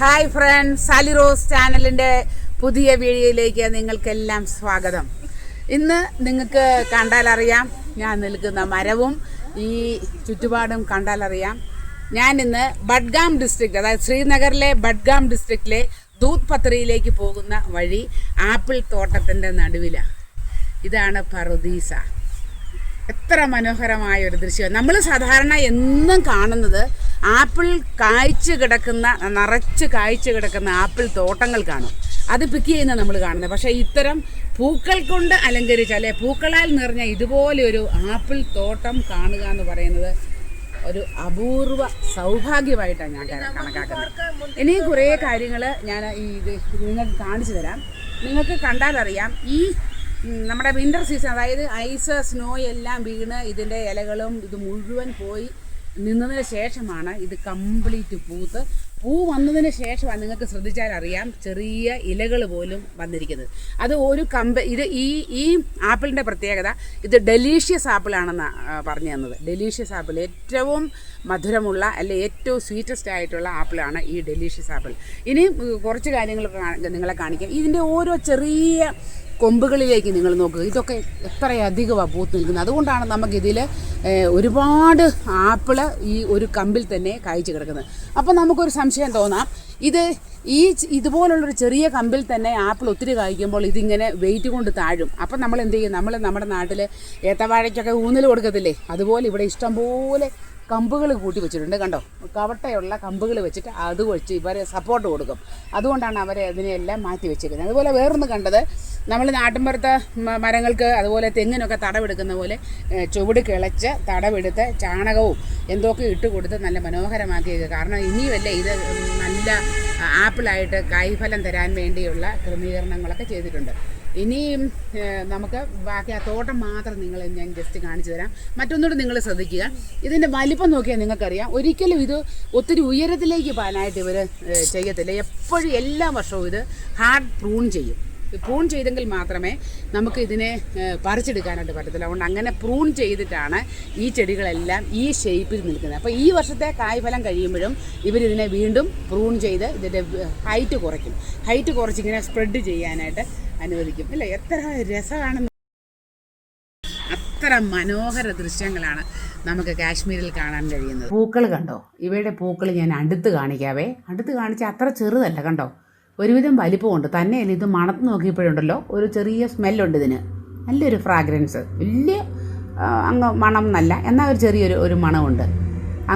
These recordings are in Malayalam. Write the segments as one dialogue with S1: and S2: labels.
S1: ഹായ് ഫ്രണ്ട്സ് സാലി റോസ് ചാനലിന്റെ പുതിയ വീഡിയോയിലേക്ക് നിങ്ങൾക്കെല്ലാം സ്വാഗതം. ഇന്ന് നിങ്ങൾക്ക് കണ്ടാലറിയാം ഞാൻ നിൽക്കുന്ന മരവും ഈ ചുറ്റുപാടും കണ്ടാലറിയാം. ഞാൻ ഇന്ന് ബഡ്ഗാം ഡിസ്ട്രിക്റ്റ് അതായത് ശ്രീനഗറിലെ ബഡ്ഗാം ഡിസ്ട്രിക്റ്റിലെ ദൂത് പത്രിയിലേക്ക് പോകുന്ന വഴി ആപ്പിൾ തോട്ടത്തിന്റെ നടുവിലാണ്. ഇതാണ് പറുദീസ. എത്ര മനോഹരമായ ഒരു ദൃശ്യം നമ്മൾ സാധാരണ എന്നും കാണുന്നത് ആപ്പിൾ കായ്ച്ചു കിടക്കുന്ന നിറച്ച് കായ്ച്ചു കിടക്കുന്ന ആപ്പിൾ തോട്ടങ്ങൾ കാണും. അത് പിക്ക് ചെയ്യുന്ന നമ്മൾ കാണുന്നത്. പക്ഷേ ഇത്തരം പൂക്കൾ കൊണ്ട് അലങ്കരിച്ച അല്ലെ പൂക്കളാൽ നിറഞ്ഞ ഇതുപോലെ ഒരു ആപ്പിൾ തോട്ടം കാണുക എന്ന് പറയുന്നത് ഒരു അപൂർവ സൗഭാഗ്യമായിട്ടാണ് ഞാൻ കണ- കണക്കാക്കുന്നത്. ഇനിയും കുറേ കാര്യങ്ങൾ ഞാൻ ഈ നിങ്ങൾക്ക് കാണിച്ചു തരാം. നിങ്ങൾക്ക് കണ്ടാലറിയാം ഈ നമ്മുടെ വിന്റർ സീസൺ അതായത് ഐസ് സ്നോ എല്ലാം വീണ് ഇതിന്റെ ഇലകളും ഇത് മുഴുവൻ പോയി നിന്നതിന് ശേഷമാണ് ഇത് കംപ്ലീറ്റ് പൂത്ത്. പൂ വന്നതിന് ശേഷമാണ് നിങ്ങൾക്ക് ശ്രദ്ധിച്ചാൽ അറിയാം ചെറിയ ഇലകൾ പോലും വന്നിരിക്കുന്നത്. അത് ഒരു കമ്പ ഇത് ഈ ഈ ആപ്പിളിന്റെ പ്രത്യേകത ഇത് ഡെലീഷ്യസ് ആപ്പിളാണെന്നാണ് പറഞ്ഞു തന്നത്. ഡെലീഷ്യസ് ആപ്പിൾ ഏറ്റവും മധുരമുള്ള അല്ലെ ഏറ്റവും സ്വീറ്റസ്റ്റ് ആയിട്ടുള്ള ആപ്പിളാണ് ഈ ഡെലീഷ്യസ് ആപ്പിൾ ഇനി കുറച്ച് കാര്യങ്ങൾ നിങ്ങളെ കാണിക്കാം. ഇതിന്റെ ഓരോ ചെറിയ കൊമ്പുകളിലേക്ക് നിങ്ങൾ നോക്കുക. ഇതൊക്കെ എത്രയധികമാണ് പൂത്ത് നിൽക്കുന്നത്. അതുകൊണ്ടാണ് നമുക്കിതിൽ ഒരുപാട് ആപ്പിൾ ഈ ഒരു കമ്പിൽ തന്നെ കായ്ച്ചു കിടക്കുന്നത്. അപ്പോൾ നമുക്കൊരു സംശയം തോന്നാം. ഇത് ഈ ഇതുപോലുള്ളൊരു ചെറിയ കമ്പിൽ തന്നെ ആപ്പിൾ ഒത്തിരി കായ്ക്കുമ്പോൾ ഇതിങ്ങനെ വെയിറ്റ് കൊണ്ട് താഴും. അപ്പം നമ്മൾ എന്ത് ചെയ്യും? നമ്മൾ നമ്മുടെ നാട്ടിൽ ഏത്തവാഴയ്ക്കൊക്കെ ഊന്നൽ കൊടുക്കത്തില്ലേ? അതുപോലെ ഇവിടെ ഇഷ്ടംപോലെ കമ്പുകൾ കൂട്ടി വെച്ചിട്ടുണ്ട്. കണ്ടോ? കവട്ടയുള്ള കമ്പുകൾ വെച്ചിട്ട് അത് വെച്ച് ഇവരെ സപ്പോർട്ട് കൊടുക്കും. അതുകൊണ്ടാണ് അവരെ അതിനെയെല്ലാം മാറ്റി വെച്ചിരിക്കുന്നത്. അതുപോലെ വേറൊന്ന് കണ്ടത് നമ്മൾ നാട്ടിൻപുറത്ത് മരങ്ങൾക്ക് അതുപോലെ തെങ്ങിനൊക്കെ തടവെടുക്കുന്ന പോലെ ചുവട് കിളച്ച് തടവെടുത്ത് ചാണകവും എന്തൊക്കെ ഇട്ട് കൊടുത്ത് നല്ല മനോഹരമാക്കിയത്. കാരണം ഇനിയുമല്ലേ ഇത് നല്ല ആപ്പിളായിട്ട് കായ്ഫലം തരാൻ വേണ്ടിയുള്ള ക്രമീകരണങ്ങളൊക്കെ ചെയ്തിട്ടുണ്ട്. ഇനിയും നമുക്ക് ബാക്കി ആ തോട്ടം മാത്രം നിങ്ങൾ ഞാൻ ജസ്റ്റ് കാണിച്ചു തരാം. മറ്റൊന്നുകൂടെ നിങ്ങൾ ശ്രദ്ധിക്കുക. ഇതിന്റെ വലിപ്പം നോക്കിയാൽ നിങ്ങൾക്കറിയാം. ഒരിക്കലും ഇത് ഒത്തിരി ഉയരത്തിലേക്ക് പാനായിട്ട് ഇവർ ചെയ്യത്തില്ല. എപ്പോഴും എല്ലാ വർഷവും ഇത് ഹാർഡ് പ്രൂൺ ചെയ്യും. പ്രൂൺ ചെയ്തെങ്കിൽ മാത്രമേ നമുക്ക് ഇതിനെ പറിച്ചെടുക്കാനായിട്ട് പറ്റത്തില്ല. അതുകൊണ്ട് അങ്ങനെ പ്രൂൺ ചെയ്തിട്ടാണ് ഈ ചെടികളെല്ലാം ഈ ഷേപ്പിൽ നിൽക്കുന്നത്. അപ്പോൾ ഈ വർഷത്തെ കായ്ഫലം കഴിയുമ്പോഴും ഇവരിതിനെ വീണ്ടും പ്രൂൺ ചെയ്ത് ഇതിന്റെ ഹൈറ്റ് കുറയ്ക്കും. ഹൈറ്റ് കുറച്ചിങ്ങനെ സ്പ്രെഡ് ചെയ്യാനായിട്ട് അനുവദിക്കും. അല്ലേ? എത്ര രസമാണെന്ന് അത്ര മനോഹര ദൃശ്യങ്ങളാണ് നമുക്ക് കാശ്മീരിൽ കാണാൻ കഴിയുന്നത്. പൂക്കൾ കണ്ടോ? ഇവയുടെ പൂക്കൾ ഞാൻ അടുത്ത് കാണിക്കാവേ. അടുത്ത് കാണിച്ച അത്ര ചെറുതല്ല കണ്ടോ? ഒരുവിധം വലിപ്പമുണ്ട്. തന്നെയല്ല ഇത് മണത്ത് നോക്കിയപ്പോഴുണ്ടല്ലോ? ഒരു ചെറിയ സ്മെല്ലുണ്ട് ഇതിന്. നല്ലൊരു ഫ്രാഗ്രൻസ് വലിയ അങ്ങ് മണം എന്നല്ല എന്നാൽ ഒരു ചെറിയൊരു ഒരു മണമുണ്ട്.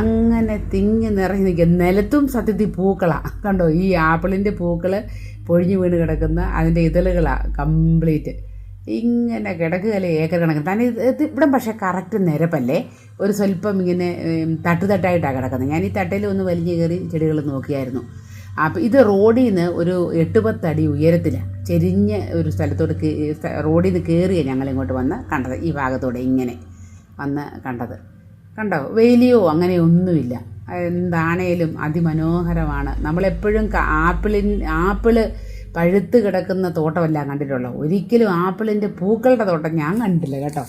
S1: അങ്ങനെ തിങ്ങി നിറഞ്ഞു നിൽക്കുക നിലത്തും സത്യത്തിൽ പൂക്കളാണ് കണ്ടോ? ഈ ആപ്പിളിന്റെ പൂക്കൾ പൊഴിഞ്ഞു വീണ് കിടക്കുന്ന അതിന്റെ ഇതളുകളാണ് കംപ്ലീറ്റ് ഇങ്ങനെ കിടക്കുകയല്ലേ ഏക്കർ കണക്കിന് തന്നെ ഇത് ഇവിടെ പക്ഷേ കറക്റ്റ് നിരപ്പല്ലേ? ഒരു സ്വല്പം ഇങ്ങനെ തട്ടുതട്ടായിട്ടാണ് തട്ട് തട്ടായിട്ടാണ് കിടക്കുന്നത്. ഞാൻ ഈ തട്ടയിൽ ഒന്ന് വലിഞ്ഞു കയറി ചെടികൾ നോക്കിയായിരുന്നു. അപ്പോൾ ഇത് റോഡിൽ നിന്ന് ഒരു എട്ട് പത്തടി ഉയരത്തിലാണ് ചെരിഞ്ഞ ഒരു സ്ഥലത്തോട് റോഡിൽ നിന്ന് കയറിയാണ് ഞങ്ങളിങ്ങോട്ട് വന്ന് കണ്ടത്. ഈ ഭാഗത്തോടെ ഇങ്ങനെ വന്ന് കണ്ടത്. കണ്ടോ? വെയിലിയോ അങ്ങനെ ഒന്നുമില്ല എന്താണേലും അതിമനോഹരമാണ്. നമ്മളെപ്പോഴും ആപ്പിളിൻ ആപ്പിൾ പഴുത്ത് കിടക്കുന്ന തോട്ടമല്ല കണ്ടിട്ടുള്ളൂ ഒരിക്കലും ആപ്പിളിന്റെ പൂക്കളുടെ തോട്ടം ഞാൻ കണ്ടിട്ടില്ല കേട്ടോ.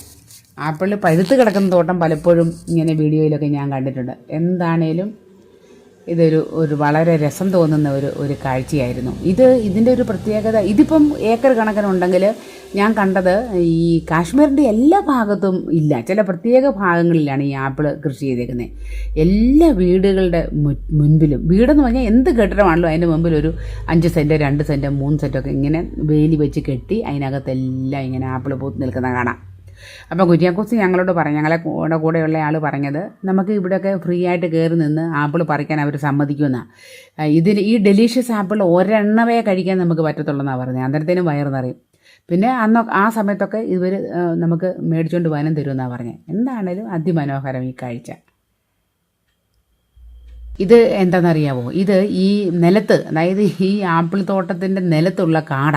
S1: ആപ്പിൾ പഴുത്ത് കിടക്കുന്ന തോട്ടം പലപ്പോഴും ഇങ്ങനെ വീഡിയോയിലൊക്കെ ഞാൻ കണ്ടിട്ടുണ്ട്. എന്താണേലും ഇതൊരു ഒരു വളരെ രസം തോന്നുന്ന ഒരു ഒരു കാഴ്ചയായിരുന്നു. ഇത് ഇതിന്റെ ഒരു പ്രത്യേകത ഇതിപ്പം ഏക്കർ കണക്കിനുണ്ടെങ്കിൽ ഞാൻ കണ്ടത് ഈ കാശ്മീരിന്റെ എല്ലാ ഭാഗത്തും ഇല്ല. ചില പ്രത്യേക ഭാഗങ്ങളിലാണ് ഈ ആപ്പിൾ കൃഷി ചെയ്തേക്കുന്നത് എല്ലാ വീടുകളുടെ മുൻപിലും വീടെന്ന് പറഞ്ഞാൽ എന്ത് കെട്ടിടമാണല്ലോ അതിന്റെ മുമ്പിൽ ഒരു അഞ്ച് സെന്റ് രണ്ട് സെന്റ് മൂന്ന് സെന്റൊക്കെ ഇങ്ങനെ വേലി വെച്ച് കെട്ടി അതിനകത്തെല്ലാം ഇങ്ങനെ ആപ്പിൾ പൂത്ത് നിൽക്കുന്ന കാണാം. അപ്പോൾ കുര്യാക്കോസ് ഞങ്ങളോട് പറഞ്ഞു ഞങ്ങളെ കൂടെ കൂടെയുള്ള ആൾ പറഞ്ഞത് നമുക്ക് ഇവിടെയൊക്കെ ഫ്രീ ആയിട്ട് കയറി നിന്ന് ആപ്പിൾ പറിക്കാൻ അവർ സമ്മതിക്കുമെന്നാണ് ഇതിൽ ഈ ഡെലീഷ്യസ് ആപ്പിൾ ഒരെണ്ണവേ കഴിക്കാൻ നമുക്ക് പറ്റത്തുള്ളൂ പറഞ്ഞത് അന്നേരത്തേനും വയറ് നിറയും. പിന്നെ അന്ന് ആ സമയത്തൊക്കെ ഇവർ നമുക്ക് മേടിച്ചുകൊണ്ട് പോകാനും തരുമെന്നാണ് പറഞ്ഞത് എന്താണേലും അതിമനോഹരം ഈ കാഴ്ച. ഇത് എന്താണെന്നറിയാമോ ഇത് ഈ നിലത്ത് അതായത് ഈ ആപ്പിൾ തോട്ടത്തിന്റെ നിലത്തുള്ള കാട.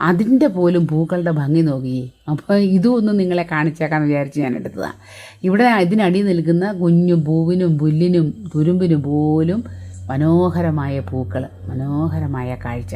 S1: അതിന്റെ പോലും പൂക്കളുടെ ഭംഗി നോക്കി. അപ്പോൾ ഇതും ഒന്ന് നിങ്ങളെ കാണിച്ചേക്കാന്ന് വിചാരിച്ച് ഞാൻ എടുത്തതാണ് ഇവിടെ ഇതിനടി നിൽക്കുന്ന കുഞ്ഞു പൂവിനും പുല്ലിനും തുരുമ്പിനും പോലും മനോഹരമായ പൂക്കൾ മനോഹരമായ കാഴ്ച.